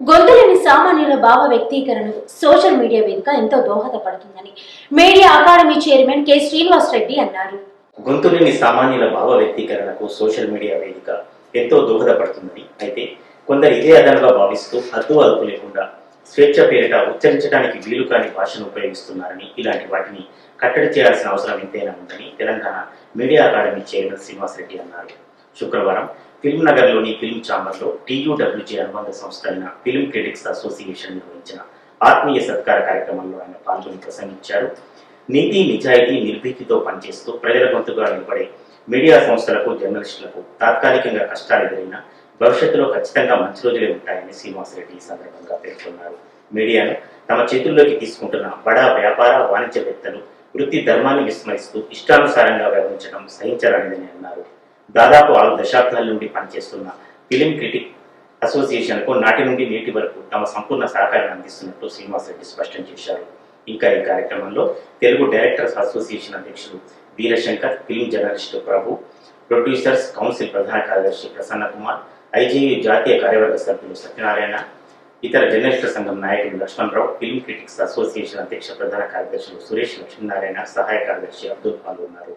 గొంతులేని సామాన్యుల భావ వ్యక్తీకరణకు సోషల్ మీడియా వేదిక ఎంతో దోహదపడుతుందని media academy chairman K Srinivas Reddy అన్నారు. గొంతులేని సామాన్యుల భావ వ్యక్తీకరణకు సోషల్ మీడియా వేదిక ఎంతో దోహదపడుతుందని అయితే కొందరు ఇదే అదనుగా భావిస్తూ హద్దు అదుపు లేకుండా స్వేచ్ఛ పేరిట ఉచ్చరించడానికి వీలు కాని భాషను ఉపయోగిస్తున్నారని ఇలాంటి వాటిని కట్టడి చేయాల్సిన అవసరం ఎంతైనా ఉందని Telangana media academy chairman Srinivas Reddy అన్నారు. శుక్రవారం ఫిల్మ్ నగర్లోని ఫిల్మ్ ఛాంబర్లో టీయూడబ్ల్యూజీ అనుబంధ సంస్థ అయిన ఫిల్మ్ క్రిటిక్స్ అసోసియేషన్ నిర్వహించిన ఆత్మీయ సత్కార కార్యక్రమంలో ఆయన పాల్గొని ప్రసంగించారు. నీతి నిజాయితీ నిర్భీతితో పనిచేస్తూ ప్రజల గొంతుగా నిలబడే మీడియా సంస్థలకు జర్నలిస్టులకు తాత్కాలికంగా కష్టాలు ఎదురైనా భవిష్యత్తులో ఖచ్చితంగా మంచి రోజులే ఉంటాయని శ్రీనివాసరెడ్డి ఈ సందర్భంగా పేర్కొన్నారు. మీడియాను తమ చేతుల్లోకి తీసుకుంటున్న బడా వ్యాపార వాణిజ్యవేత్తలు వృత్తి ధర్మాన్ని విస్మరిస్తూ ఇష్టానుసారంగా వ్యవహరించడం సహించరానిదని అన్నారు. దాదాపు ఆరు దశాబ్దాల నుండి పనిచేస్తున్న ఫిలిం క్రిటిక్ అసోసియేషన్కు నాటి నుండి నేటి వరకు తమ సంపూర్ణ సహకారాన్ని అందిస్తున్నట్టు శ్రీనివాసరెడ్డి స్పష్టం చేశారు. ఇంకా ఈ కార్యక్రమంలో తెలుగు డైరెక్టర్స్ అసోసియేషన్ అధ్యక్షులు Veerashankar film journalist Prabhu producers council ప్రధాన కార్యదర్శి ప్రసన్న కుమార్ ఐజీయు జాతీయ కార్యవర్గ సభ్యులు సత్యనారాయణ ఇతర జర్నలిస్టుల సంఘం నాయకులు లక్ష్మణరావు ఫిల్మ్ క్రిటిక్స్ అసోసియేషన్ అధ్యక్ష ప్రధాన కార్యదర్శులు సురేష్ లక్ష్మీనారాయణ సహాయ కార్యదర్శి అబ్దుల్ పాల్గొన్నారు